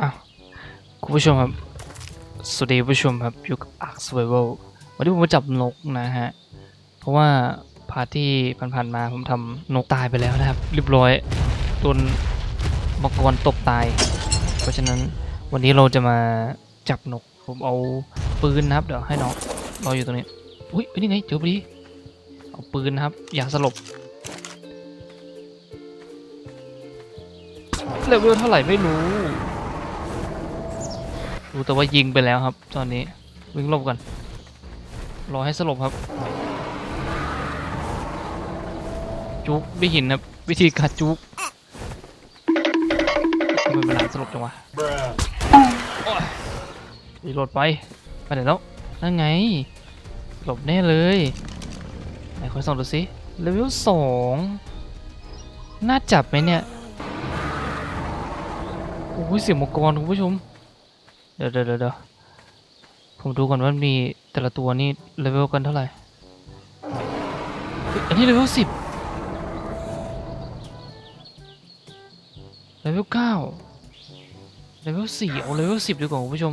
อ้าวคุณผู้ชมครับ สวัสดีคุณผู้ชมครับ อยู่กับ Ark Survival วันนี้ผมมาจับนกนะฮะ เพราะว่าพาร์ทที่ผ่านๆมาผมทำนกตายไปแล้วนะครับเรียบร้อยโดนมังกรตบตาย เพราะฉะนั้นวันนี้เราจะมาจับนก ผมเอาปืนนะครับ เดี๋ยวให้น้องรออยู่ตรงนี้ อุ้ยเอ้ยนี่ไงเจอพอดี เอาปืนนะครับ อย่าสลบเลเวลเท่าไหร่ไม่รู้ รู้แต่ว่ายิงไปแล้วครับ ตอนนี้วิ่งหลบกันรอให้สลบครับ จุกไม่หินครับ วิธีการจุกทำไมมันหลานสลบจังวะรีโหลดไปไปไหนแล้วนั่นไง หลบแน่เลยไหนคอยส่องดูสิเลเวลสองน่าจับไหมเนี่ย โอ้ยเสียงมังกรคุณผู้ชม เดี๋ยวเดี๋ยวเดี๋ยวผมดูก่อนว่ามีแต่ละตัวนี่เลเวลกันเท่าไหร่ อันนี้เลเวลสิบเลเวลเก้าเลเวลสี่เอาเลเวลสิบดีกว่าคุณผู้ชม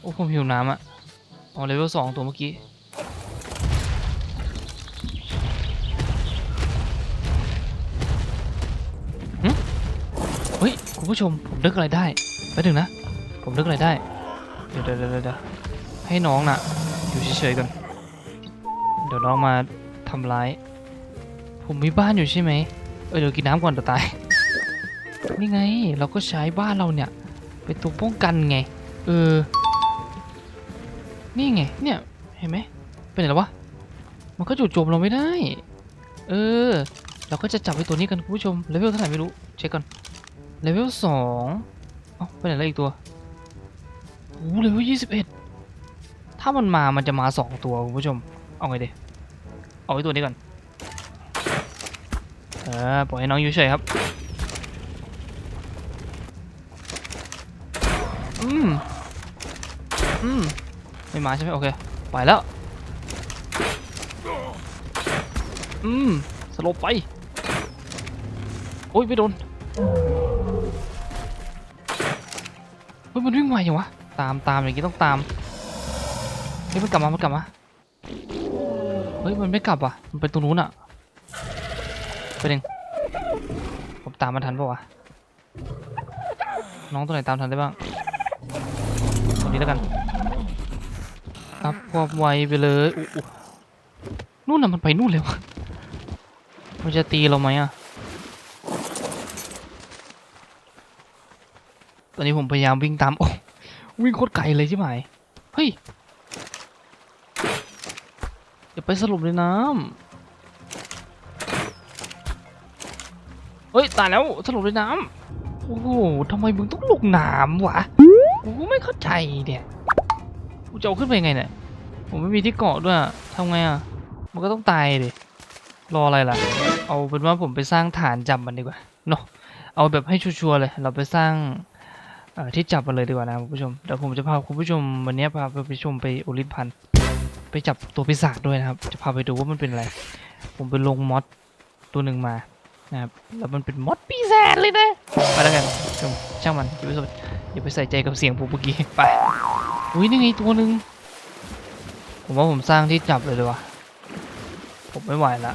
โอ้ผมหิวน้ำอะเอาเลเวลสองตัวเมื่อกี้เฮ้ย คุณผู้ชม ผมนึกอะไรได้ไปถึงนะ ผมนึกอะไรได้ เดี๋ยวเดี๋ยวเดี๋ยวให้น้องน่ะ อยู่เฉยๆกันเดี๋ยวน้องมาทำร้าย ผมมีบ้านอยู่ใช่ไหมเออเดี๋ยวกินน้ำก่อนเดี๋ยวตาย นี่ไง เราก็ใช้บ้านเราเนี่ย เป็นตัวป้องกันไง เออ นี่ไง เนี่ย เห็นไหมเป็นไงแล้ววะ มันก็จู่โจมเราไม่ได้ เออ เราก็จะจับไอ้ตัวนี้กันคุณผู้ชม เลเวลเท่าไหร่ไม่รู้ เช็คก่อน เลเวลสองเอ้าไปไหนแล้วอีกตัว อ้เลเวลยี่สิบเอ็ดถ้ามันมามันจะมาสองตัวคุณผู้ชม เอาไงดีเอาไอ้ตัวนี้ก่อน เออปล่อยให้น้องอยู่เฉยครับ อืม อืม ไม่มาใช่ไหมโอเค ไปแล้ว อืม สลบไป โอ้ยไม่โดนเฮ้ยมันวิ่งไวอย่างวะ ตามตามอย่างงี้ต้องตามเฮ้ยมันกลับมามันกลับมาเฮ้ยมันไม่กลับว่ะมันไปตรงนู้นอะไปเองผมตามมันทันปะวะน้องตัวไหนตามทันได้บ้างตัวนี้แล้วกันอัพความไวไปเลยนู่นน่ะมันไปนู่นเลยวะมันจะตีเราไหมอะตอนนี้ผมพยายามวิ่งตามโอ้ วิ่งโคตรไกลเลยใช่ไหมเฮ้ยอย่าไปสรุปในน้ำเฮ้ยตายแล้วสรุปในน้ำโอ้โหทำไมมึงต้องลงน้ำวะกูไม่เข้าใจเนี่ยกูจะเอาขึ้นไปไงเนี่ยผมไม่มีที่เกาะด้วยทำไงอะมันก็ต้องตายดิรออะไรล่ะ เอาเป็นว่าผมไปสร้างฐานจับมันดีกว่าเนาะเอาแบบให้ชัวร์เลย เราไปสร้าง ที่จับมันเลยดีกว่านะคุณผู้ชมเดี๋ยวผมจะพาคุณผู้ชมวันนี้พาไปชมไปโอลิมพันธ์ไปจับตัวปีศาจด้วยนะครับ จะพาไปดูว่ามันเป็นอะไร ผมไปลงมอดตัวหนึ่งมานะครับแล้วมันเป็นมอดปีศาจเลยนะไปแล้วกันชมช่างมันอย่าไปสนอย่าไปใส่ใจกับเสียงผมเมื่อกี้ไปอุ้ยนี่ไงตัวหนึ่งผมว่าผมสร้างที่จับเลยดีกว่าผมไม่ไหวละ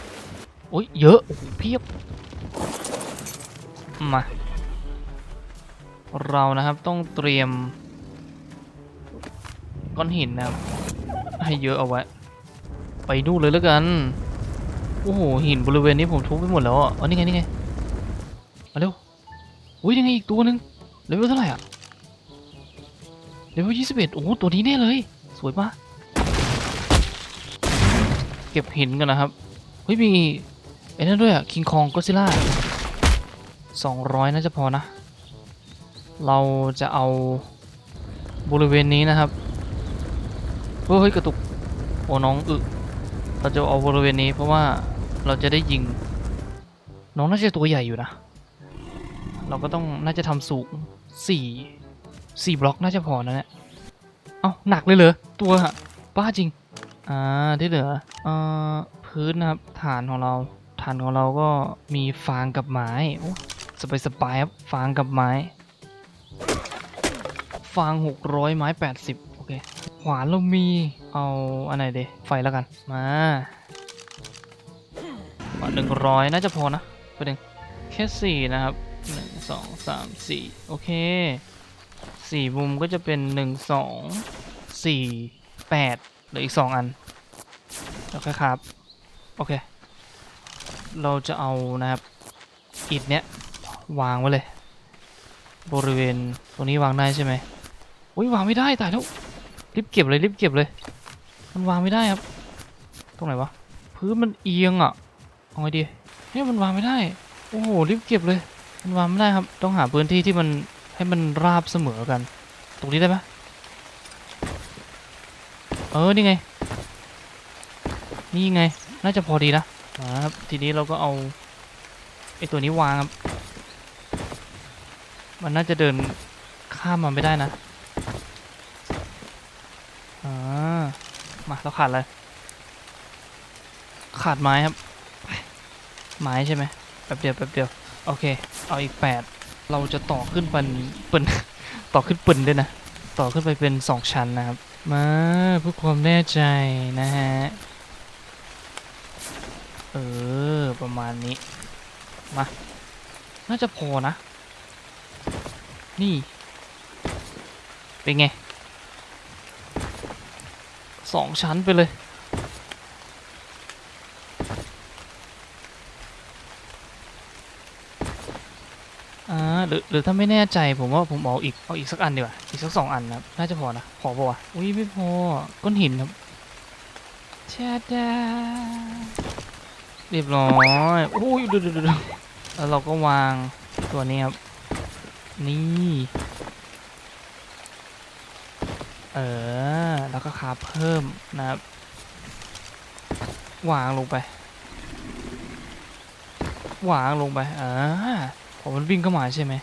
อุ้ยเยอะเพียบมา เรานะครับต้องเตรียม ก้อนหินนะครับ ให้เยอะเอาไว้ ไปนู่นเลยแล้วกัน โอ้โหหินบริเวณนี้ผมทุบไปหมดแล้วอะอ๋อนี่ไงนี่ไงมาเร็วอุ้ยยังไงอีกตัวหนึ่งเลเวลเท่าไหร่อะเลเวลยี่สิบเอ็ดโอ้ตัวนี้แน่เลย สวยปะเก็บหินกันนะครับ เฮ้ยมีไอ้นั่นด้วยอะคิงคองก็ซิล่าสองร้อยน่าจะพอนะ เราจะเอาบริเวณนี้นะครับเฮ้ยกระตุกโอ้น้องอึเราจะเอาบริเวณนี้เพราะว่าเราจะได้ยิง น้องน่าจะตัวใหญ่อยู่นะ เราก็ต้องน่าจะทำสูงสี่สี่บล็อกน่าจะพอนะเนี่ยเอ้าหนักเลยเหรอตัวอะบ้าจริงอ่าที่เหลือเอ่อพื้นนะครับฐานของเราฐานของเราก็มีฟางกับไม้สบายสบายครับฟางกับไม้ ฟางหกร้อยไม้แปดสิบโอเค ขวานเรามี เอาอันไหนดีไฟแล้วกัน มาหนึ่งร้อยน่าจะพอนะประเด็นแค่สี่นะครับหนึ่งสองสามสี่โอเคสี่มุมก็จะเป็นหนึ่งสองสี่แปดเหลืออีกสองอัน โอเคครับ โอเค เราจะเอานะครับอิฐเนี้ย วางไว้เลย บริเวณตรงนี้วางได้ใช่ไหม อุ้ยวางไม่ได้ตายแล้วรีบเก็บเลยรีบเก็บเลย มันวางไม่ได้ครับ ตรงไหนวะพื้นมันเอียงอะเอาไงดีเนี่ยมันวางไม่ได้ โอ้โหรีบเก็บเลย มันวางไม่ได้ครับ ต้องหาพื้นที่ที่มันให้มันราบเสมอกัน ตรงนี้ได้ไหมเออนี่ไง นี่ไง น่าจะพอดีนะครับทีนี้เราก็เอาไอตัวนี้วางครับ มันน่าจะเดินข้ามมันไม่ได้นะ อ่ามาเราขาดอะไรขาดไม้ครับ ไม้ใช่ไหมแป๊บเดียวแป๊บเดียว โอเค เอาอีกแปดเราจะต่อขึ้นเป็นเป็นต่อขึ้นปืนด้วยนะ ต่อขึ้นไปเป็นสองชั้นนะครับ มาเพื่อความแน่ใจนะฮะ เออ ประมาณนี้ มา น่าจะพอนะ นี่ เป็นไง สองชั้นไปเลย อ่าหรือหรือถ้าไม่แน่ใจผมว่าผมเอาอีกเอาอีกสักอันดีกว่า อีกสักสองอันนะครับ น่าจะพอนะ พอปะวะอุ้ยไม่พอ ก้อนหินครับชาดาเรียบร้อยโอ้ยดูดูดูดูแล้วเราก็วางตัวนี้ครับ นี่ เออ แล้วก็คาเพิ่มนะครับ วางลงไป วางลงไปอ่าพอมันวิ่งเข้ามาใช่ไหม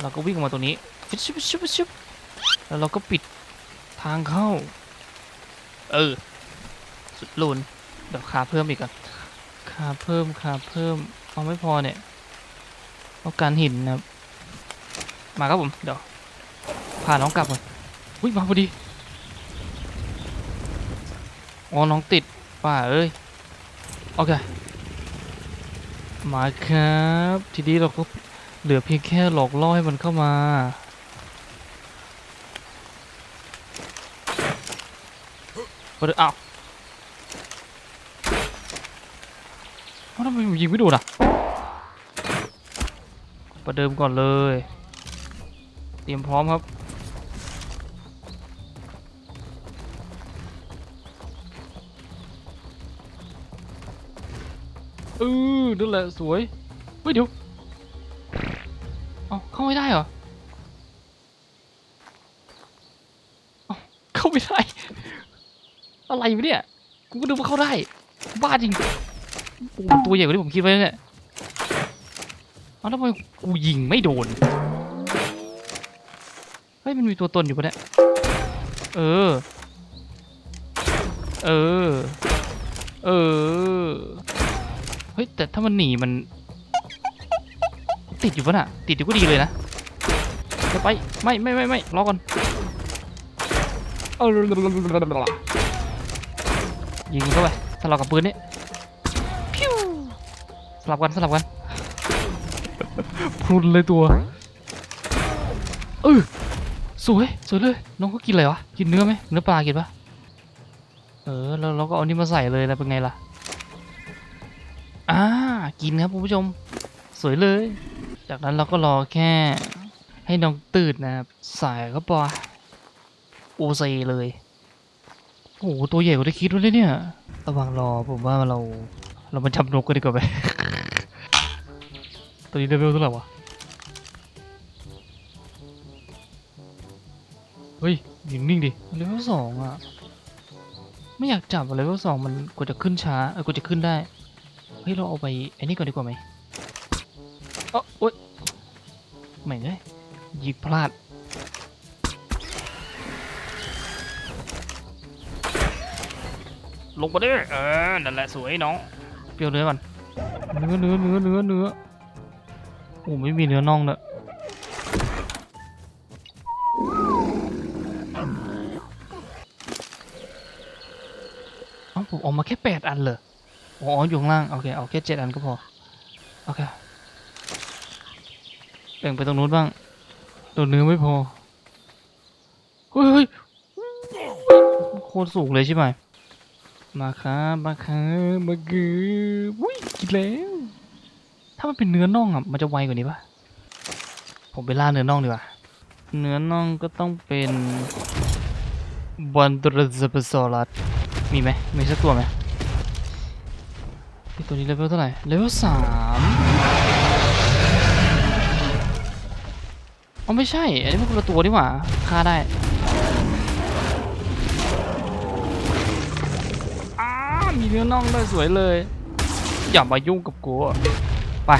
เราก็วิ่งออกมาตรงนี้ฟิชชิบชิบชิบแล้วเราก็ปิดทางเข้า เออ สุดลุนเดี๋ยวคาเพิ่มอีกก่อนคาเพิ่มคาเพิ่ม เอาไม่พอเนี่ยเอาการหินนะครับ มาครับผม เดี๋ยวพาน้องกลับก่อน อุ้ยมาพอดี อ๋อ น้องติดป่าเอ้ย โอเค มาครับ ทีนี้เราก็เหลือเพียงแค่หลอกล่อให้มันเข้ามาเปิดอ้าวเอ้าทำไมผมยิงไม่โดนอะประเดิมก่อนเลย เตรียมพร้อมครับ นั่นแหละสวย เฮ้ยเดี๋ยว เอาเข้าไม่ได้เหรอเอาเข้าไม่ได้ อะไรวะเนี่ย กูก็นึกว่าเข้าได้ บ้าจริงโอ้โหตัวใหญ่กว่าที่ผมคิดไว้เนี่ย เอ้าทำไมกูยิงไม่โดน เฮ้ยมันมีตัวตนอยู่ปะเนี่ย เออ เออ เออ ฮ้ยแต่ถ้ามันหนีมัน ติดอยู่ปะน่ะ ติดอยู่ก็ดีเลยนะเดี๋ยวไปไม่ไม่ไม่ไม่รอก่อนเออยิงเข้าไปสลับกับปืนนี่พิวสลับกันสลับกันพรุนเลยตัวเออสวยสวยเลยน้องก็กินอะไรวะกินเนื้อไหมเนื้อปลากินปะเออแล้วเราก็เอานี่มาใส่เลยแล้วเป็นไงล่ะ อ่ากินครับคุณผู้ชม สวยเลย จากนั้นเราก็รอแค่ให้น้องตื่นนะครับใส่เข้าไปโอเซเลยโอ้โหตัวใหญ่กว่าที่คิดไว้เลยเนี่ยระหว่างรอผมว่าเราเรามาจับนกกันดีกว่าไหมตอนนี้เลเวลเท่าไหร่วะเฮ้ยยิงนิ่งดิเลเวลสองอะ ไม่อยากจับเลเวลสองมันกว่าจะขึ้นช้าเออกว่าจะขึ้นได้ ฮ้ยเราเอาไปอันนี้ก่อนดีกว่าไหมเออโอ๊ยไม่เลยยิงพลาด ลงมาดิเออ นั่นแหละสวยน้อง เปรี้ยวเนื้อมันเนื้อเนื้อเนื้อเนื้อเนื้อโอ้ไม่มีเนื้อน่องเลยผมออกมาแค่แปดอันเลย อ๋ออยู่ข้างล่าง โอเค เอาแค่เจ็ดอันก็พอ โอเคแบ่งไปตรงนู้นบ้างตัวเนื้อไม่พอ เฮ้ยโคตรสูงเลยใช่ไหม มาครับมาครับมาเกือบุ้ยกินแล้ว ถ้ามันเป็นเนื้อน่องอะ มันจะไวกว่านี้ปะผมไปล่าเนื้อน่องดีกว่า เนื้อน่องก็ต้องเป็นวันตรซาเปซอรัสมีไหมมีสักตัวไหม ไอ้ตัวนี้เลเวลเท่าไหร่เลเวลสามอ๋อไม่ใช่ อันนี้มันคนละตัวดีกว่าฆ่าได้อ้ามีเนื้อน่องด้วยสวยเลย อย่ามายุ่งกับกูไป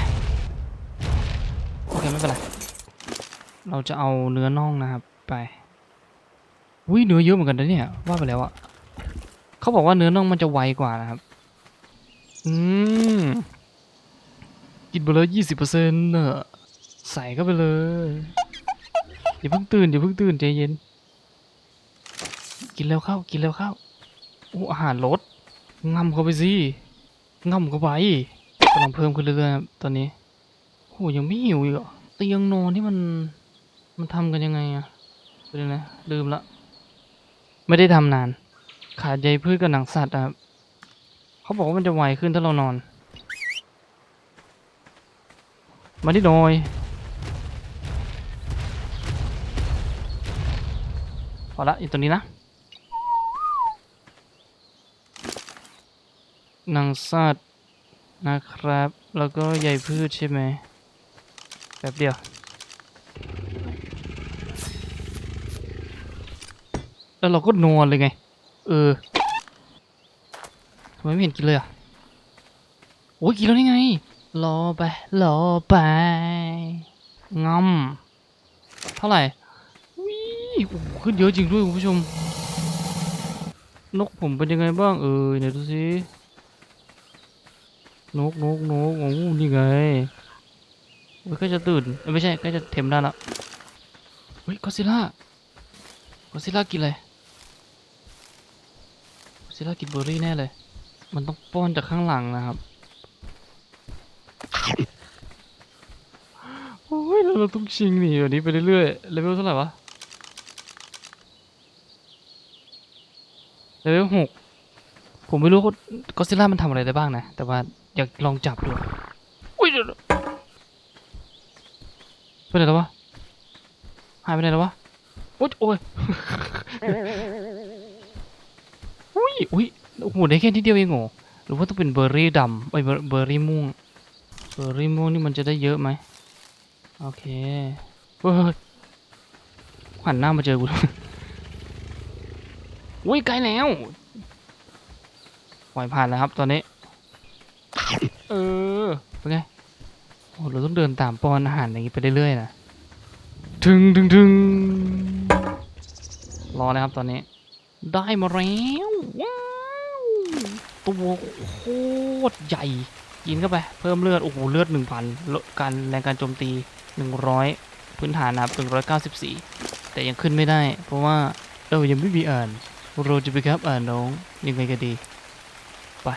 โอเค ไม่เป็นไร เราจะเอาเนื้อน่องนะครับ ไปอุ้ยเนื้อเยอะเหมือนกันนะเนี่ย ว่าไปแล้วอะเขาบอกว่าเนื้อน่องมันจะไวกว่านะครับ อืม กินไปเลยยี่สิบเปอร์เซ็นต์เนอะใส่เข้าไปเลยอย่าเพิ่งตื่นอย่าเพิ่งตื่นใจเย็น กินแล้วเข้ากินแล้วเข้าโอ้อาหารลดง่ำเข้าไปสิง่ำเข้าไปกำลังเพิ่มขึ้นเรื่อยๆครับตอนนี้โหยังไม่หิวอีกเหรอเตียงนอนที่มันมันทำกันยังไงอะไปเลยนะลืมละ ไม่ได้ทำนาน ขาดใยพืชกับหนังสัตว์อะครับ เขาบอกว่ามันจะไวขึ้นถ้าเรานอน มาที่หน่อยพอละอยู่ตรงนี้นะนังสัตว์นะครับ แล้วก็ใยพืชใช่ไหมแป๊บเดียวแล้วเราก็นอนเลยไง เออ ทำไมไม่เห็นกินเลยอะโอ้ยกินแล้วนี่ไงรอไปรอไปงำเท่าไหร่วิโอ้โหขึ้นเยอะจริงด้วยคุณผู้ชม นกผมเป็นยังไงบ้างเออไหนดูสินกนกนกโอ้นี่ไงโอ้ยใกล้จะตื่นไม่ใช่ใกล้จะเต็มได้แล้วเฮ้ยก็ซิล่าก็ซิล่ากินอะไรก็ซิล่ากินเบอร์รี่แน่เลย มันต้องป้อนจากข้างหลังนะครับ โอ้ยแล้วเราต้องชิงหนีแบบนี้ไปเรื่อยๆ เลเวลเท่าไหร่วะ เลเวลหก ผมไม่รู้ก็ซิล่ามันทำอะไรได้บ้างนะ แต่ว่าอยากลองจับดูอุ้ยเดี๋ยวๆไปไหนแล้ววะ หายไปไหนแล้ววะ โอ๊ยโอ้ยอุ้ยอุ้ย โอ้โหได้แค่นิดเดียวเองเหรอหรือว่าต้องเป็นเบอร์รี่ดำไอ้เบอร์รี่ม่วง เบอร์รี่ม่วงนี่มันจะได้เยอะไหมโอเคเฮ้ยหันหน้ามาเจอกูอุ้ยใกลแล้วปล่อยผ่านแล้วครับตอนนี้ เออ เป็นไง โอ้เราต้องเดินตามป้อนอาหารอย่างนี้ไปเรื่อยๆนะถึงถึงถึงรอนะครับตอนนี้ ได้มาแล้ว ตัวโคตรใหญ่กินเข้าไป เพิ่มเลือด โอ้โห เลือดหนึ่งพันลดการแรงการโจมตีหนึ่งร้อยพื้นฐานนะครับหนึ่งร้อยเก้าสิบสี่แต่ยังขึ้นไม่ได้ เพราะว่าเรายังไม่มีอ่านเราจะไปครับอ่านน้องยังไงก็ดี ไป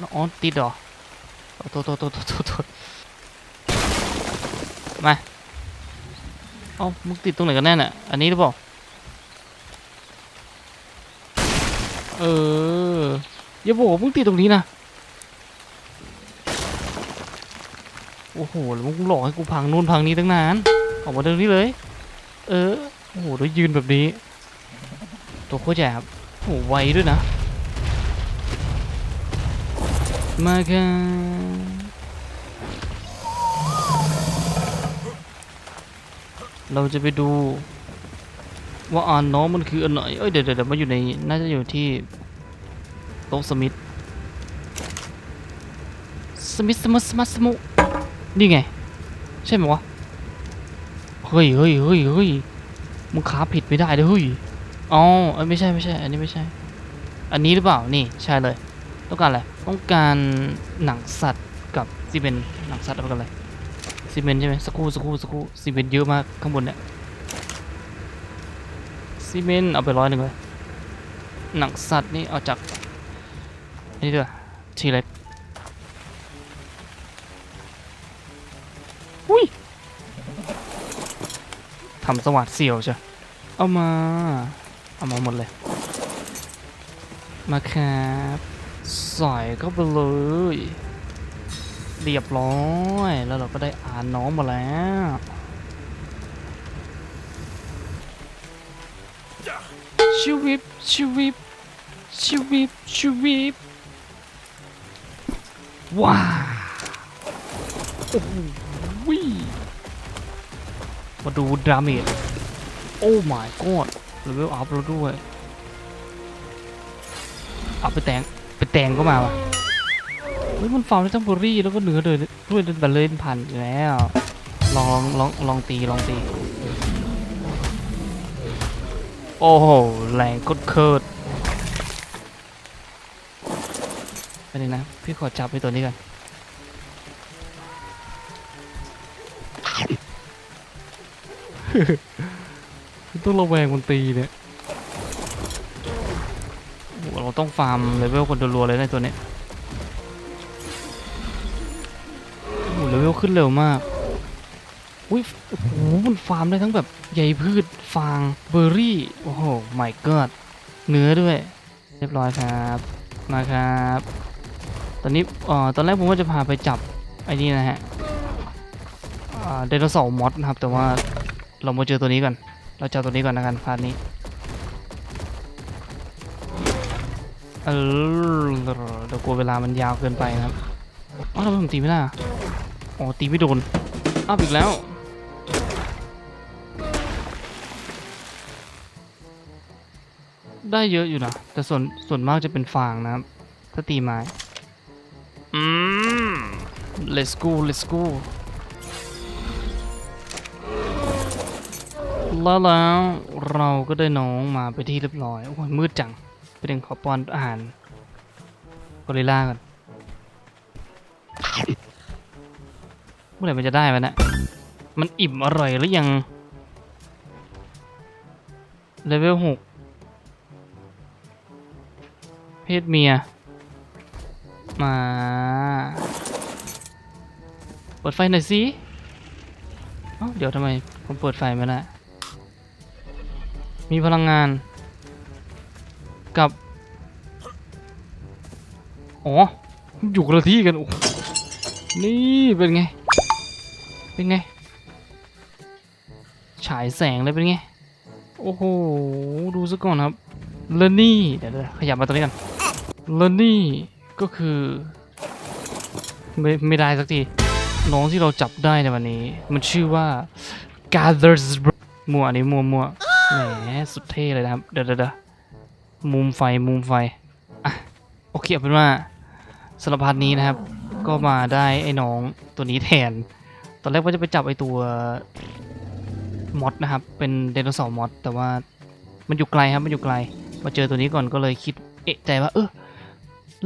น้องอ๋อติดหรอโทษโทษโทษโทษโทษโทษมา เอ้ามึงติดตรงไหนกันแน่น่ะ อันนี้หรือเปล่า เอออย่าบอกว่ามึงติดตรงนี้นะ โอ้โหแล้วมึงหลอกให้กูพังนู่นพังนี้ตั้งนาน ออกมาตรงนี้เลย เออ โอ้โหแล้วยืนแบบนี้ ตัวโคตรใหญ่ครับโอ้โหไวด้วยนะ มากันเราจะไปดู ว่าอ่านน้องมันคืออันไหนเอ้ยเดี๋ยวเดี๋ยวเดี๋ยวมาอยู่ในน่าจะอยู่ที่โต๊ะสมิธสมิธสมุสมัสมุนี่ไง ใช่ไหมวะเฮ้ยเฮ้ยเฮ้ยเฮ้ยมึงขาผิดไม่ได้เลยเฮ้ยอ๋อไม่ใช่ไม่ใช่ อันนี้ไม่ใช่ อันนี้หรือเปล่านี่ใช่เลย ต้องการอะไรต้องการหนังสัตว์กับซีเมนต์หนังสัตว์อาไปกันเลยซีเมนต์ใช่ไหมสักครู่สักครู่สักครู่ซีเมนต์เยอะมากข้างบนเนี่ย ซีเมนต์เอาไปร้อยหนึ่งเลยหนังสัตว์นี่เอาจากนี่ด้วยทีเล็กอุ้ยทำสวัสดเสียวจ้ะเอามา เอามาหมดเลย มาครับใส่เข้าไปเลย เรียบร้อย แล้วเราก็ได้อ่านน้องมาแล้ว ชิวิบชิวิบชิวิบชิวิบว้าวโอ้โหวิมาดูดาเมจโอ้ my god เลเวลอัพแล้วด้วยเอาไปแตงไปแตงก็มาวะเฮ้ยมันฟาร์มได้ทั้งบอร์รี่แล้วก็เนื้อเลยด้วยแต่เล่นพันอยู่แล้วลองลองลองตีลองตี โอ้โหแรงกดเคิร์ดไปเลยนะ พี่ขอจับไปตัวนี้กันต้องระแวงมันตีเนี่ยโหเราต้องฟาร์มเลเวลคนรัวๆเลยในตัวนี้โอ้โหเลเวลขึ้นเร็วมาก อุ้ยโอ้โหมันฟาร์มได้ทั้งแบบใยพืชฟางเบอร์รี่ โอ้โห my god เนื้อด้วย เรียบร้อยครับมาครับ ตอนนี้เอ่อตอนแรกผมว่าจะพาไปจับไอ้นี่นะฮะอ่าไดโนเสาร์มอสนะครับ แต่ว่าเรามาเจอตัวนี้ก่อน เราจับตัวนี้ก่อนนะกันพาร์ทนี้เออเดี๋ยวกลัวเวลามันยาวเกินไปนะครับอ้าวทำไมผมตีไม่ได้อะอ๋อตีไม่โดนอ้าวอีกแล้ว ได้เยอะอยู่นะแต่ส่วนส่วนมากจะเป็นฟางนะครับ ถ้าตีไม้ อืม let's go let's go แล้วแล้วเราก็ได้น้องมาไปนที่เรียบร้อย โอ้ยมืดจังไปดึงขอป้อนอาหารกอริลลาก่อนเมื่อไหร่มันจะได้วะเนะมันอิ่มอร่อยหรือยังเลเวลหก เพศเมีย มา เปิดไฟหน่อยสิเเดี๋ยวทำไมผมเปิดไฟไม่ได้มีพลังงาน กับ อ๋อ อยู่คนละที่กันโอ้โหนี่เป็นไง เป็นไง ฉายแสงเลยเป็นไง โอ้โห ดูซะก่อนครับ เลนี่ เดี๋ยวขยับมาตรงนี้กัน เลนนี่ก็คือไม่ไม่ได้สักที น้องที่เราจับได้ในวันนี้ มันชื่อว่า Gathers มัวอันนี้มัวมัวแหมสุดเท่เลยนะครับเดี๋ยวเดี๋ยวเดี๋ยวมุมไฟมุมไฟ อะ โอเคเอาเป็นว่าสารพัดนี้นะครับ ก็มาได้ไอ้น้องตัวนี้แทน ตอนแรกว่าจะไปจับไอ้ตัวมอดนะครับ เป็นไดโนเสาร์มอดแต่ว่ามันอยู่ไกลครับ มันอยู่ไกล มาเจอตัวนี้ก่อนก็เลยคิดเอะใจว่าเออ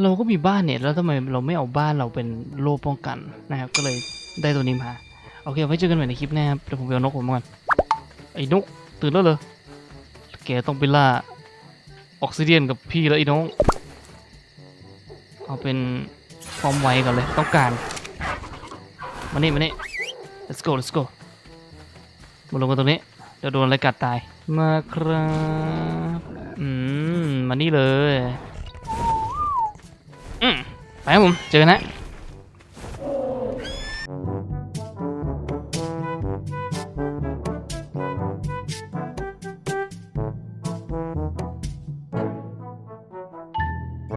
เราก็มีบ้านเนี่ย แล้วทำไมเราไม่เอาบ้านเราเป็นโล่ป้องกันนะครับ ก็เลยได้ตัวนี้มา โอเค ไว้เจอกันใหม่ในคลิปหน้าครับ เดี๋ยวผมไปเอานกผมก่อน ไอ้นก ตื่นแล้วเหรอ แกต้องไปล่าออกซิเดียนกับพี่แล้วไอ้น้อง เอาเป็นความไวก่อนเลย ต้องการ มานี่มานี่ let's go let's go มาลงกันตรงนี้ เดี๋ยวโดนอะไรกัดตาย มาครับ อืม มานี่เลย ครับผม เจอกันนะ